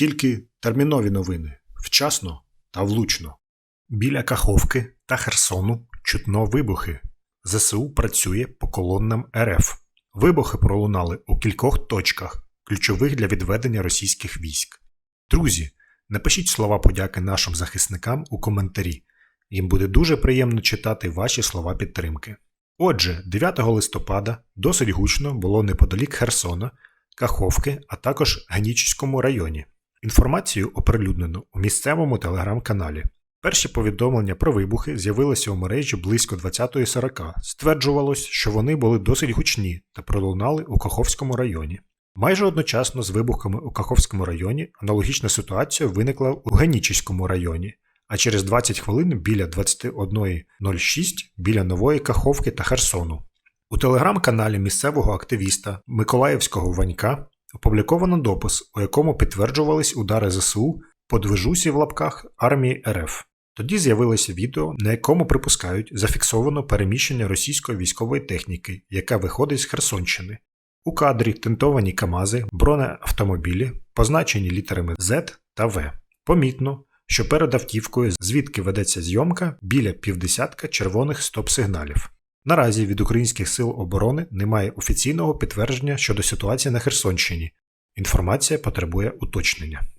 Тільки термінові новини вчасно та влучно. Біля Каховки та Херсону чутно вибухи. ЗСУ працює по колоннам РФ. Вибухи пролунали у кількох точках, ключових для відведення російських військ. Друзі, напишіть слова подяки нашим захисникам у коментарі. Їм буде дуже приємно читати ваші слова підтримки. Отже, 9 листопада досить гучно було неподалік Херсона, Каховки, а також Генічеському районі. Інформацію оприлюднено у місцевому телеграм-каналі. Перші повідомлення про вибухи з'явилися у мережі близько 20.40. Стверджувалось, що вони були досить гучні та пролунали у Каховському районі. Майже одночасно з вибухами у Каховському районі аналогічна ситуація виникла у Генічеському районі, а через 20 хвилин біля 21.06 біля Нової Каховки та Херсону. У телеграм-каналі місцевого активіста Миколаївського Ванька опубліковано допис, у якому підтверджувались удари ЗСУ по движусі в лапках армії РФ. Тоді з'явилося відео, на якому припускають зафіксовано переміщення російської військової техніки, яка виходить з Херсонщини. У кадрі тентовані КАМАЗи, бронеавтомобілі, позначені літерами Z та В. Помітно, що перед автівкою, звідки ведеться зйомка, біля півдесятка червоних стоп-сигналів. Наразі від українських сил оборони немає офіційного підтвердження щодо ситуації на Херсонщині. Інформація потребує уточнення.